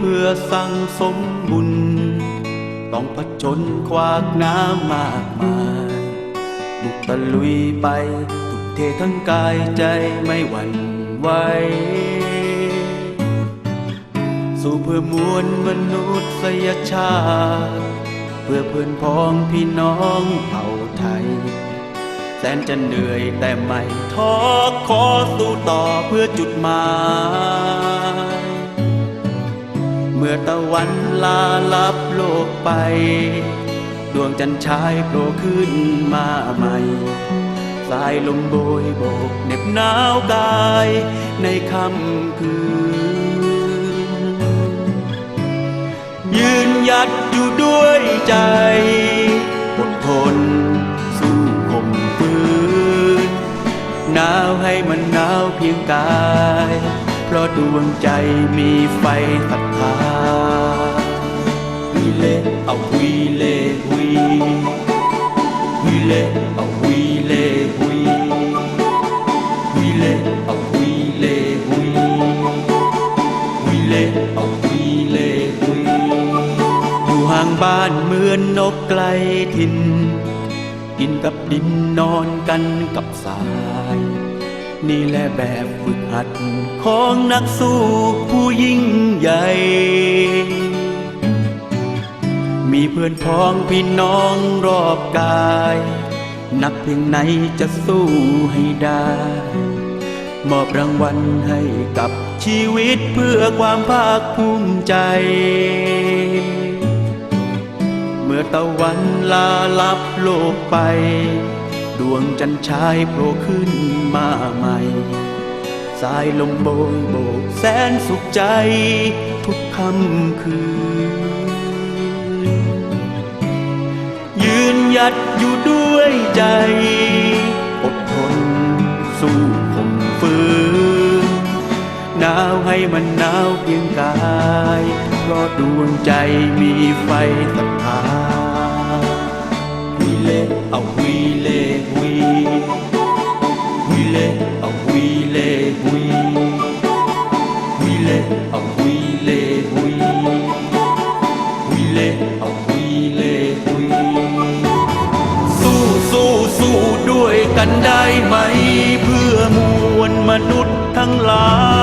เพื่อสั่งสมบุญ ต้องผจญขวากน้ำมากมายบุกตะลุยไป ทุกเททั้งกายใจไม่หวั่นไหวสู้เพื่อมวลมนุษยชาติเพื่อเพื่อนพ้องพี่น้องเผ่าไทย แสนจะเหนื่อยแต่ไม่ท้อขอสู้ต่อเพื่อจุดหมาย เมื่อตะวันลาลับโลกไป ดวงจันทร์ชายโผล่ขึ้นมาใหม่สายลมโบยโบกเหน็บหนาวกายในค่ำคืน ยืนหยัดอยู่ด้วยใจอดทนสู้ข่มฝืนหนาวให้มันหนาวเพียงกาย เพราะดวงใจมีไฟศรัทธาวีเล่เอาวีเล่วีวีเล่เอาวีเล่วีวีเล่เอาวีเล่วีวีเล่เอาวีเล่วีอยู่ห่างบ้านเหมือนนกไกลถิ่นกินกับดินนอนกันกับสา นี่แหละแบบฝึกหัด ของนักสู้ผู้ยิ่งใหญ่ มีเพื่อนพ้องพี่น้องรอบกาย นักเพียงไหนจะสู้ให้ได้ มอบรางวัลให้กับชีวิตเพื่อความภาคภูมิใจ เมื่อตะวันลาลับโลกไป ดวงจันทร์ชายโผล่ขึ้นมาใหม่สายลมโบยโบกแสนสุขใจ ทุกค่ำคืน ยืนหยัดอยู่ด้วยใจ อดทนสู้ข่มฝืนหนาวให้มันหนาวเพียงกาย เพราะดวงใจมีไฟศรัทธา ได้ไหม เพื่อมวลมนุษย์ทั้งหลาย